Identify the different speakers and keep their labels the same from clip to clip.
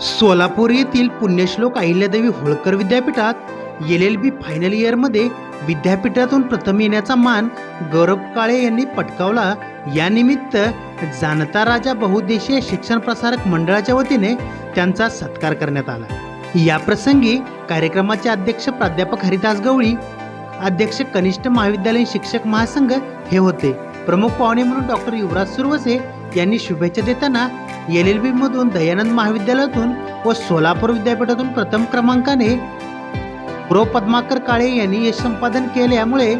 Speaker 1: सोलापूर येथील पुण्यश्लोक अहिल्यादेवी होळकर विद्यापीठात L L बी final इयरमध्ये विद्यापीठातून प्रथम येण्याचा मान गौरव काळे यांनी पटकावला. यानिमित्त जाणता राजा बहुद्देशीय शिक्षण प्रसारक मंडळाच्या वतीने त्यांचा सत्कार करण्यात आला. या प्रसंगी कार्यक्रमाचे अध्यक्ष प्राध्यापक हरिदास गवळी अध्यक्ष कनिष्ठ महाविद्यालयीन शिक्षक महासंघ हे होते. प्रमुख पाहुणे म्हणून डॉक्टर युवराज सुरवसे यांनी शुभेच्छा देताना एल एल बीमधून दयानंद महाविद्यालयातून व सोलापूर विद्यापीठातून प्रथम क्रमांकाने प्रो पद्माकर काळे यांनी यश संपादन केल्यामुळे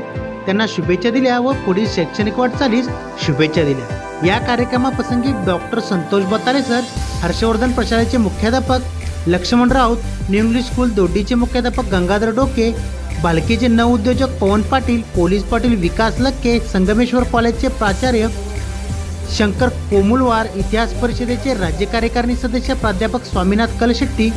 Speaker 1: त्यांना शुभेच्छा दिल्या व पुढील शैक्षणिक वाटचालीस शुभेच्छा दिल्या. या कार्यक्रमाप्रसंगी डॉक्टर संतोष बतारे सर हर्षवर्धन प्रशालेचे मुख्याध्यापक Laxman Raut new English school दोड्डीचे मुख्याध्यापक गंगाधर डोके बालकीचे नवउद्योजक पवन पाटील पोलीस पाटील विकास लक्के संगमेश्वर कॉलेजचे प्राचार्य शंकर कोमुलवार इतिहास परिषदेचे राज्य कार्यकारिणी सदस्य प्राध्यापक स्वामीनाथ कलशेट्टी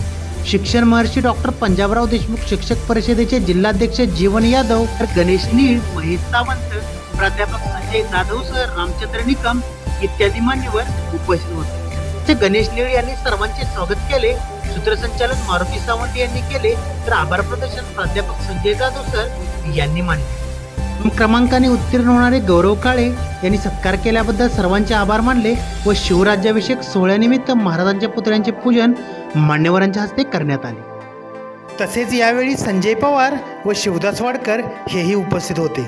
Speaker 1: शिक्षण महर्षी डॉक्टर पंजाबराव देशमुख शिक्षक परिषदेचे जिल्हाध्यक्ष जीवन यादव तर गणेश नीळ महेश सावंत प्राध्यापक संजय जाधव सर रामचंद्र निकम इत्यादी मान्यवर उपस्थित होते. गणेश नीळ यांनी सर्वांचे स्वागत केले. सूत्रसंचालन मारुती सावंत यांनी केले. तर आभार प्रदर्शन प्राध्यापक संजय जाधव सर यांनी मांडले क्रमांकाने उत्तीर्ण होणारे गौरव काळे यांनी सत्कार केल्याबद्दल सर्वांचे आभार मानले व शिवराज्याभिषेक सोहळ्यानिमित्त महाराजांच्या पुतळ्यांचे पूजन मान्यवरांच्या हस्ते करण्यात आले. तसेच यावेळी संजय पवार व शिवदास वाडकर हेही उपस्थित होते.